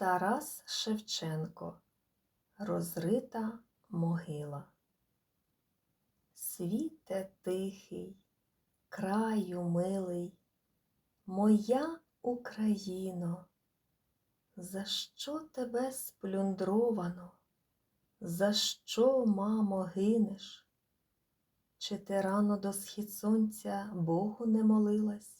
Тарас Шевченко Розрита могила. Світе тихий, краю милий, моя Україно, за що тебе сплюндровано? За що, мамо, гинеш? Чи ти рано до схід сонця Богу не молилась?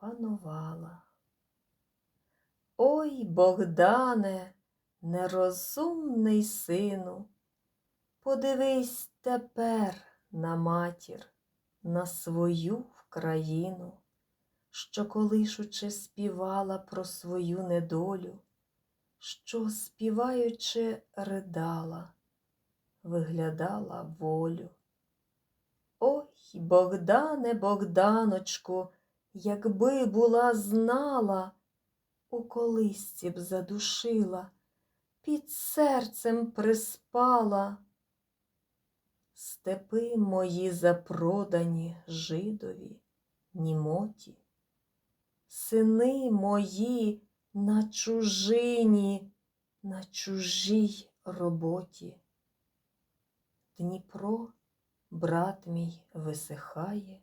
Панувала. Ой, Богдане, нерозумний сину, подивись тепер на матір, на свою країну, що колишучи співала про свою недолю, що співаючи ридала виглядала волю. Ой, Богдане, Богданочку, якби була знала, у колисці б задушила, під серцем приспала. Степи мої запродані жидові, німоті, сини мої на чужині, на чужій роботі. Дніпро, брат мій, висихає,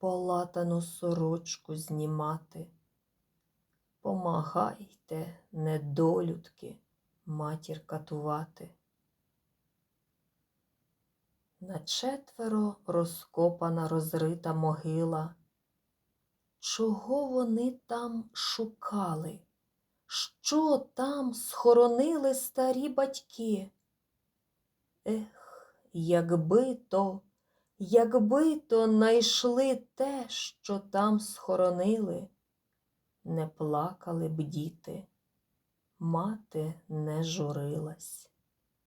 полатану сорочку знімати. Помагайте, недолюдки, матір катувати. На четверо розкопана розрита могила. Чого вони там шукали? Що там схоронили старі батьки? Ех, якби то, якби то найшли те, що там схоронили, не плакали б діти, мати не журилась.